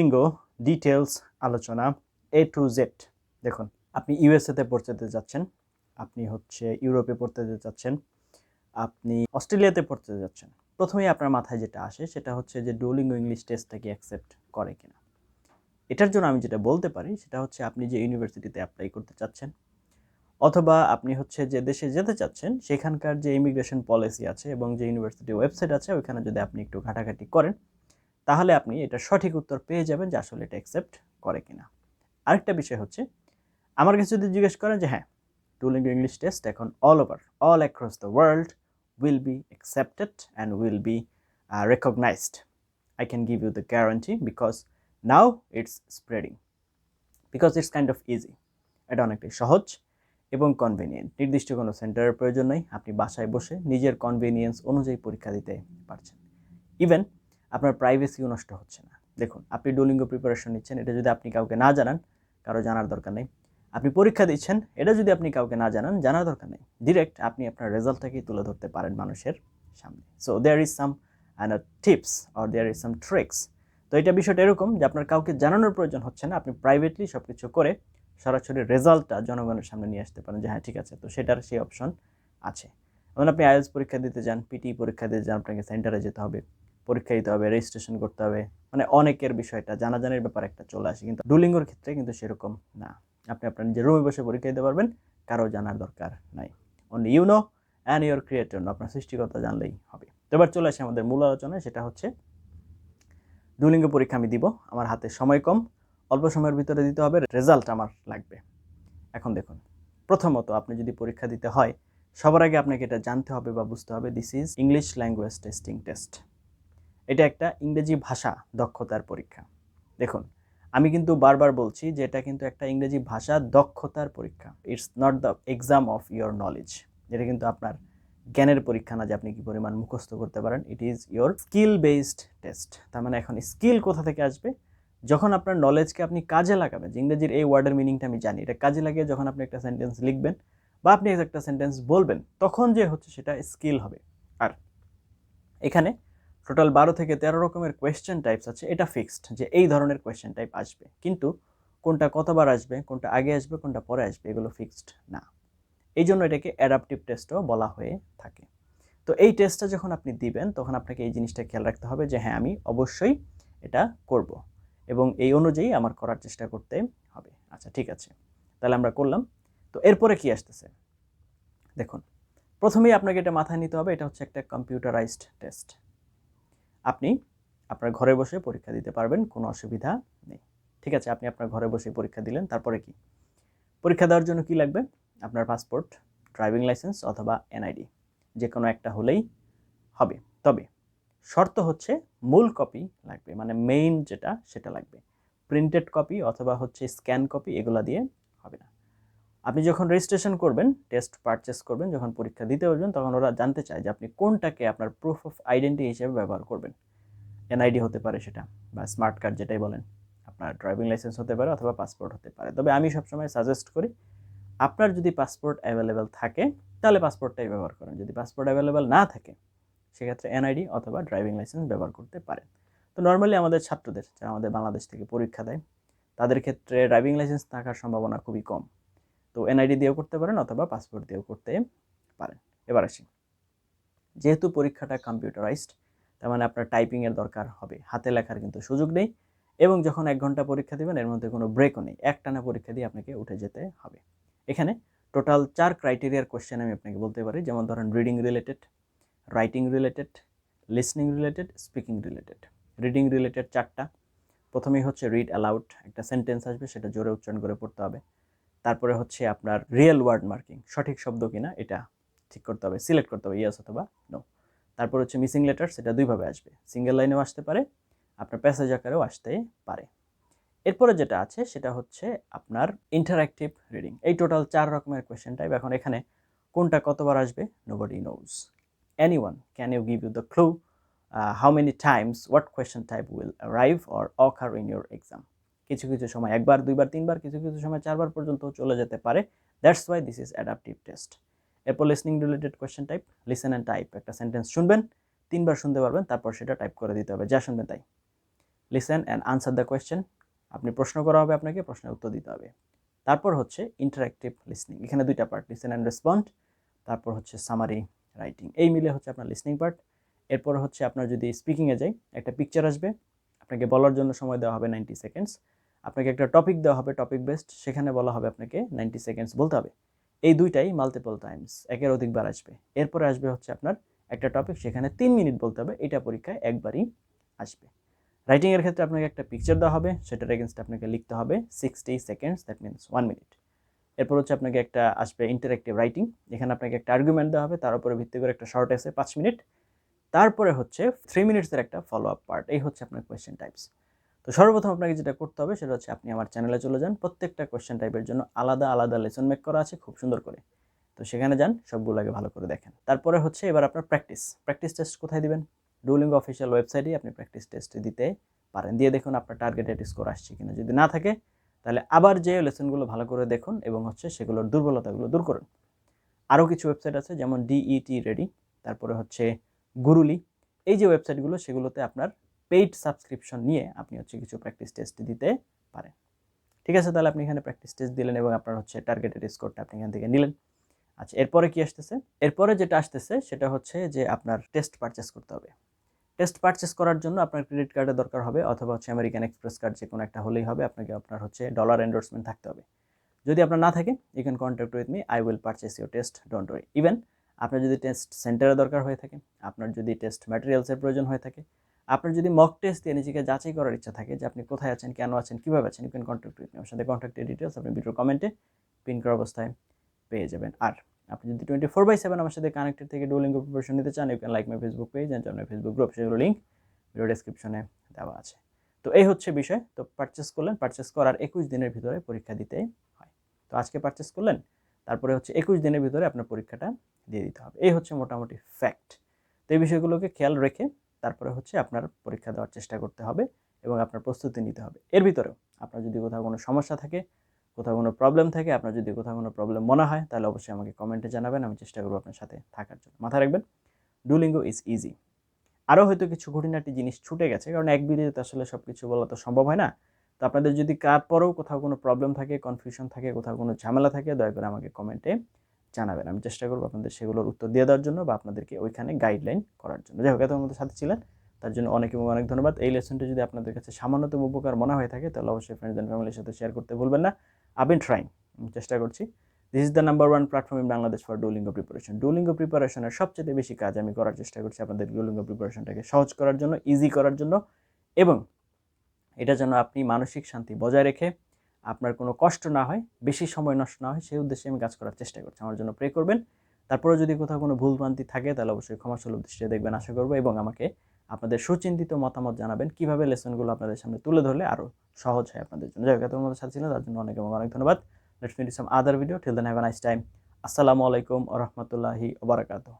Duolingo details আলোচনা এ to Z দেখুন, আপনি ইউএসএতে পড়তে যাচ্ছেন, আপনি হচ্ছে ইউরোপে পড়তে যাচ্ছেন, আপনি অস্ট্রেলিয়াতে পড়তে যাচ্ছেন। প্রথমেই আপনার মাথায় যেটা আসে, সেটা হচ্ছে যে ডুলিঙ্গো ইংলিশ টেস্টটাকে অ্যাকসেপ্ট করে কিনা। এটার জন্য আমি যেটা বলতে পারি, সেটা হচ্ছে আপনি যে ইউনিভার্সিটিতে অ্যাপ্লাই করতে চাচ্ছেন, অথবা আপনি হচ্ছে যে দেশে যেতে চাচ্ছেন, সেখানকার যে ইমিগ্রেশন পলিসি আছে এবং যে ইউনিভার্সিটি ওয়েবসাইট আছে, ওইখানে যদি আপনি একটু ঘাটাঘাটি করেন তাহলে আপনি এটা সঠিক উত্তর পেয়ে যাবেন যে আসলে এটা অ্যাকসেপ্ট করে কিনা। আরেকটা বিষয় হচ্ছে, আমার কাছে যদি জিজ্ঞেস করেন যে হ্যাঁ টুলিং ইংলিশ টেস্ট এখন all over all across the world will be accepted and will be recognised I can give you the guarantee because now it's spreading because it's kind of easy এটা অনেকটাই সহজ এবং convenient নির্দিষ্ট কোনো সেন্টারের প্রয়োজন নেই। আপনি বাসায় বসে নিজের কনভেনিয়েন্স অনুযায়ী পরীক্ষা দিতে পারছেন। ইভেন আপনার প্রাইভেসিও নষ্ট হচ্ছে না। দেখুন, আপনি ডুলিঙ্গো প্রিপারেশন নিচ্ছেন, এটা যদি আপনি কাউকে না জানান, কারও জানার দরকার নেই। আপনি পরীক্ষা দিচ্ছেন, এটা যদি আপনি কাউকে না জানান, জানার দরকার নেই। ডিরেক্ট আপনি আপনার রেজাল্টটাকেই তুলে ধরতে পারেন মানুষের সামনে। So there is some tips or there is some tricks তো এটা বিষয়টা এরকম যে আপনার কাউকে জানানোর প্রয়োজন হচ্ছে না, আপনি প্রাইভেটলি সব কিছু করে সরাসরি রেজাল্টটা জনগণের সামনে নিয়ে আসতে পারেন যে হ্যাঁ ঠিক আছে। তো সেটার সেই অপশন আছে। যেমন আপনি আইএলস পরীক্ষা দিতে যান পিটি পরীক্ষা দিতে যান, আপনাকে সেন্টারে যেতে হবে। পরীক্ষা দিতে হবে রেজিস্ট্রেশন করতে হবে। মানে অনেকের বিষয়টা, জানাজানির ব্যাপার একটা চলে আসে। কিন্তু ডুলিঙ্গোর ক্ষেত্রে কিন্তু সেরকম না। আপনি আপনার নিজের রুমে বসে পরীক্ষা দিতে পারবেন, কারও জানার দরকার নাই। Only you know and your creator আপনার সৃষ্টিকর্তা জানলেই হবে। তো এবার চলে আসে আমাদের মূল আলোচনায়, সেটা হচ্ছে ডুলিঙ্গো পরীক্ষা আমি দিব, আমার হাতে সময় কম, অল্প সময়ের ভিতরে দিতে হবে রেজাল্ট আমার লাগবে। এখন দেখুন, প্রথমত আপনি যদি পরীক্ষা দিতে হয়, সবার আগে আপনাকে এটা জানতে হবে বা বুঝতে হবে this is English language testing test এটা একটা ইংরেজি ভাষা দক্ষতার পরীক্ষা। দেখুন, আমি কিন্তু বারবার বলছি যে এটা কিন্তু একটা ইংরেজি ভাষা দক্ষতার পরীক্ষা। It's not the exam of your knowledge এটা কিন্তু আপনার জ্ঞানের পরীক্ষা না যে আপনি কি পরিমাণ মুখস্থ করতে পারেন। It is your skill based test তার মানে এখন স্কিল কোথা থেকে আসবে? যখন আপনার নলেজকে আপনি কাজে লাগাবেন, যে ইংরেজির এই ওয়ার্ডের মিনিংটা আমি জানি, এটা কাজে লাগিয়ে যখন আপনি একটা সেন্টেন্স লিখবেন বা আপনি একটা সেন্টেন্স বলবেন, তখন যে হচ্ছে সেটা স্কিল হবে। আর এখানে টোটাল বারো থেকে তেরো রকমের কোয়েশ্চেন টাইপস আছে, এটা ফিক্সড যে এই ধরনের কোয়েশ্চেন টাইপ আসবে। কিন্তু কোনটা কতবার আসবে, কোনটা আগে আসবে, কোনটা পরে আসবে, এগুলো ফিক্সড না। এই জন্য এটাকে অ্যাডাপটিভ টেস্টও বলা হয়ে থাকে। তো এই টেস্টটা যখন আপনি দিবেন, তখন আপনাকে এই জিনিসটা খেয়াল রাখতে হবে যে হ্যাঁ আমি অবশ্যই এটা করব এবং এই অনুযায়ী আমার করার চেষ্টা করতে হবে। আচ্ছা ঠিক আছে। তাহলে আমরা করলাম। তো এরপরে কি আসতেছে? দেখুন, প্রথমেই আপনাকে এটা মাথায় নিতে হবে, এটা হচ্ছে একটা কম্পিউটারাইজড টেস্ট আপনি আপনার ঘরে বসে পরীক্ষা দিতে পারবেন, কোনো অসুবিধা নেই। ঠিক আছে, আপনি আপনার ঘরে বসে পরীক্ষা দিলেন, তারপরে কি? পরীক্ষা দেওয়ার জন্য কি লাগবে? আপনার পাসপোর্ট, ড্রাইভিং লাইসেন্স অথবা এনআইডি যে কোনো একটা হলেই হবে। তবে শর্ত হচ্ছে মূল কপি লাগবে মানে মেইন যেটা, সেটা লাগবে। প্রিন্টেড কপি অথবা হচ্ছে স্ক্যান কপি এগুলো দিয়ে হবে না। আপনি যখন রেজিস্ট্রেশন করবেন টেস্ট পারচেস করবেন, যখন পরীক্ষা দিতে বসবেন, তখন ওরা জানতে চায় যে আপনি কোনটাকে আপনার প্রুফ অফ আইডেন্টি হিসেবে ব্যবহার করবেন। এনআইডি হতে পারে সেটা, বা স্মার্ট কার্ড যেটাই বলেন। আপনার ড্রাইভিং লাইসেন্স হতে পারে অথবা পাসপোর্ট হতে পারে। তবে আমি সবসময় সাজেস্ট করি, আপনার যদি পাসপোর্ট অ্যাভেলেবেল থাকে, তাহলে পাসপোর্টটাই ব্যবহার করেন। যদি পাসপোর্ট অ্যাভেলেবেল না থাকে, সেক্ষেত্রে এনআইডি অথবা ড্রাইভিং লাইসেন্স ব্যবহার করতে পারেন। তো নর্মালি আমাদের ছাত্রদের, যারা আমাদের বাংলাদেশ থেকে পরীক্ষা দেয়, তাদের ক্ষেত্রে ড্রাইভিং লাইসেন্স থাকার সম্ভাবনা খুবই কম। তো এনআইডি দিয়েও করতে পারেন অথবা পাসপোর্ট দিয়েও করতে পারেন। এবার আসি। যেহেতু পরীক্ষাটা কম্পিউটারাইজড তার মানে আপনার টাইপিংয়ের দরকার হবে। হাতে লেখার কিন্তু সুযোগ নেই এবং যখন এক ঘণ্টা পরীক্ষা দেবেন, এর মধ্যে কোনো ব্রেকও নেই। একটানা পরীক্ষা দিয়ে আপনাকে উঠে যেতে হবে। এখানে টোটাল চার ক্রাইটেরিয়ার কোশ্চেন আমি আপনাকে বলতে পারি। যেমন ধরেন reading related writing related listening related speaking related reading related চারটা। প্রথমেই হচ্ছে রিড অ্যালাউড একটা সেন্টেন্স আসবে, সেটা জোরে উচ্চারণ করে পড়তে হবে। তারপরে হচ্ছে আপনার রিয়েল ওয়ার্ড মার্কিং সঠিক শব্দ কিনা এটা ঠিক করতে হবে সিলেক্ট করতে হবে ইয়েস অথবা নো তারপর হচ্ছে মিসিং লেটার সেটা দুইভাবে আসবে সিঙ্গেল লাইনেও আসতে পারে, আপনার প্যাসেজ আকারেও আসতে পারে। এরপরে যেটা আছে, সেটা হচ্ছে আপনার ইন্টারাক্টিভ রিডিং এই টোটাল চার রকমের কোয়েশ্চেন টাইপ এখন এখানে কোনটা কতবার আসবে nobody knows any one can you give you the clue how many times what question type will arrive or occur in your exam কিছু কিছু সময়, একবার, দুইবার, তিনবার, কিছু কিছু সময়, চারবার পর্যন্ত চলে যেতে পারে। That's why this is adaptive test এরপর listening related question type listen and type একটা সেন্টেন্স শুনবেন, তিনবার শুনতে পারবেন, তারপর সেটা টাইপ করে দিতে হবে। যা শুনবেন তাই। Listen and answer the question আপনি প্রশ্ন করা হবে আপনাকে, প্রশ্নের উত্তর দিতে হবে। তারপর হচ্ছে ইন্টারাক্টিভ লিসনিং এখানে দুইটা পার্ট লিসেন অ্যান্ড রেসপন্ড তারপর হচ্ছে সামারি রাইটিং এই মিলে হচ্ছে আপনার লিসনিং পার্ট এরপর হচ্ছে আপনার যদি স্পিকিংয়ে যাই, একটা পিকচার আসবে। আপনাকে বলার জন্য সময় দেওয়া হবে নাইনটি সেকেন্ডস আপনাকে একটা টপিক দেওয়া হবে টপিক বেসড সেখানে বলা হবে আপনাকে নাইনটি সেকেন্ডস বলতে হবে। এই দুইটাই মাল্টিপল টাইমস একের অধিকবার আসবে। এরপরে আসবে হচ্ছে আপনার একটা টপিক সেখানে তিন মিনিট বলতে হবে, এটা পরীক্ষায় একবারই আসবে। রাইটিংয়ের ক্ষেত্রে আপনাকে একটা পিকচার দেওয়া হবে, সেটার এগেনস্ট আপনাকে লিখতে হবে sixty seconds that means one minute এরপর হচ্ছে আপনাকে একটা আসবে ইন্টারেক্টিভ রাইটিং এখানে আপনাকে একটা আর্গুমেন্ট দেওয়া হবে, তার উপরে ভিত্তি করে একটা শর্ট এসে পাঁচ মিনিট তারপরে হচ্ছে থ্রি মিনিটসের একটা ফলো আপ পার্ট এই হচ্ছে আপনার কোয়েশ্চেন টাইপস তো সর্বপ্রথম আপনাকে যেটা করতে হবে সেটা হচ্ছে আপনি আমার চ্যানেলে চলে যান। প্রত্যেকটা কোয়েশ্চেন টাইপের জন্য আলাদা আলাদা লেসন মেক করা আছে, খুব সুন্দর করে। তো সেখানে যান, সবগুলো আগে ভালো করে দেখেন। তারপরে হচ্ছে এবার আপনার প্র্যাকটিস প্র্যাকটিস টেস্ট কোথায় দিবেন? ডুলিং অফিসিয়াল ওয়েবসাইটে আপনি প্র্যাকটিস টেস্ট দিতে পারেন। দিয়ে দেখুন আপনার টার্গেটেড স্কোর আসছে কিনা। যদি না থাকে, তাহলে আবার যে লেসনগুলো ভালো করে দেখুন এবং হচ্ছে সেগুলোর দুর্বলতাগুলো দূর করুন। আরও কিছু ওয়েবসাইট আছে, যেমন ডিইটি রেডি তারপরে হচ্ছে গুরুলি এই যে ওয়েবসাইটগুলো সেগুলোতে আপনার পেইড সাবস্ক্রিপশন নিয়ে আপনি হচ্ছে কিছু প্র্যাকটিস টেস্ট দিতে পারেন। ঠিক আছে? তাহলে আপনি এখানে প্র্যাকটিস টেস্ট দিলেন এবং আপনার হচ্ছে টার্গেটেড স্কোরটা আপনি এখান থেকে নিলেন। আচ্ছা এরপরে কি আসতেছে? এরপরে যেটা আসতেছে সেটা হচ্ছে যে আপনার টেস্ট পারচেস করতে হবে। টেস্ট পারচেস করার জন্য আপনার ক্রেডিট কার্ডের দরকার হবে অথবা হচ্ছে আমেরিকান এক্সপ্রেস কার্ড যে কোনো একটা হলেই হবে, আপনাকে আপনার হচ্ছে ডলার এন্ডোর্সমেন্ট থাকতে হবে। যদি আপনার না থাকে you can contact with me I will purchase your test don't worry even আপনার যদি টেস্ট সেন্টারে দরকার হয়ে থাকে, আপনার যদি টেস্ট ম্যাটেরিয়ালসের প্রয়োজন হয়ে থাকে আপনার যদি মক টেস্ট দিয়ে নিজেকে যাচাই করার ইচ্ছা থাকে যে আপনি কোথায় আছেন, কেন আছেন, কীভাবে আছেন ইউ ক্যান কন্ট্যাক্ট উইথ আমার সাথে কন্ট্যাক্টের ডিটেলস আপনি ভিডিওর কমেন্টে পিন করা অবস্থায় পেয়ে যাবেন। আর আপনি যদি টোয়েন্টি ফোর বাই সেভেন আমার সাথে কানেক্টেড থেকে ডুলিং প্রিপারেশন নিতে চান you can like my Facebook page and আপনার ফেসবুক গ্রুপ সেগুলো লিঙ্ক ভিডিও ডেসক্রিপশনে দেওয়া আছে। তো এই হচ্ছে বিষয়। তো পারচেস করলেন পারচেস করার একুশ দিনের ভিতরে পরীক্ষা দিতে হয়। তো আজকে পারচেস করলেন, তারপরে হচ্ছে একুশ দিনের ভিতরে আপনার পরীক্ষাটা দিয়ে দিতে হবে। এই হচ্ছে মোটামুটি ফ্যাক্ট তো এই বিষয়গুলোকে খেয়াল রেখে তারপরে হচ্ছে আপনার পরীক্ষা দেওয়ার চেষ্টা করতে হবে এবং আপনার প্রস্তুতি নিতে হবে। এর ভিতরেও আপনার যদি কোথাও কোনো সমস্যা থাকে, কোথাও কোনো প্রবলেম থাকে, আপনার যদি কোথাও কোনো প্রবলেম মনে হয়, তাহলে অবশ্যই আমাকে কমেন্টে জানাবেন, আমি চেষ্টা করব আপনার সাথে থাকার জন্য। মাথায় রাখবেন ডুলিঙ্গো ইজ ইজি আরও হয়তো কিছু ঘটনাটি জিনিস ছুটে গেছে, কারণ এক ভিডিওতে আসলে সব কিছু বলা তো সম্ভব হয় না। তো আপনাদের যদি তারপরেও কোথাও কোনো প্রবলেম থাকে কনফিউশন থাকে, কোথাও কোনো ঝামেলা থাকে, দয়া করে আমাকে কমেন্টে জানাবেন। আমি চেষ্টা করব আপনাদের সেগুলোর উত্তর দিয়ে দেওয়ার জন্য বা আপনাদেরকে ওইখানে গাইডলাইন করার জন্য। যাই হোক এত আমাদের সাথে ছিলেন। তার জন্য অনেক এবং অনেক ধন্যবাদ। এই লেসনটি যদি আপনাদের কাছে সামান্যতম উপকার মনে হয়ে থাকে, তাহলে অবশ্যই ফ্রেন্ডস অ্যান্ড ফ্যামিলির সাথে শেয়ার করতে ভুলবেন না। আবেন ট্রাইং চেষ্টা করছি। This is the number one platform in Bangladesh for Duolingo preparation Duolingo প্রিপারেশনের সবচেয়ে বেশি কাজ আমি করার চেষ্টা করছি আপনাদের ডুলিঙ্গো প্রিপারেশনটাকে সহজ করার জন্য ইজি করার জন্য। এবং এটা যেন আপনি মানসিক শান্তি বজায় রেখে আপনার কোনো কষ্ট না হয়, বেশি সময় নষ্ট না হয়, সেই উদ্দেশ্যে আমি কাজ করার চেষ্টা করছি। আমার জন্য প্রে করবেন। তারপরে যদি কোথাও কোনো ভুলভ্রান্তি থাকে, তাহলে অবশ্যই ক্ষমাসুলভ দৃষ্টিতে দেখবেন, আশা করব, এবং আমাকে আপনাদের সুচিন্তিত মতামত জানাবেন। কীভাবে লেসনগুলো আপনাদের সামনে তুলে ধরলে আরও সহজ হয় আপনাদের জন্য। যাই হোক সাথে ছিল তার জন্য অনেক এবং অনেক ধন্যবাদ। Let's meet some other video till then have nice time আসসালামু আলাইকুম ওরহমতুল্লাহি ওবরাকাতুহ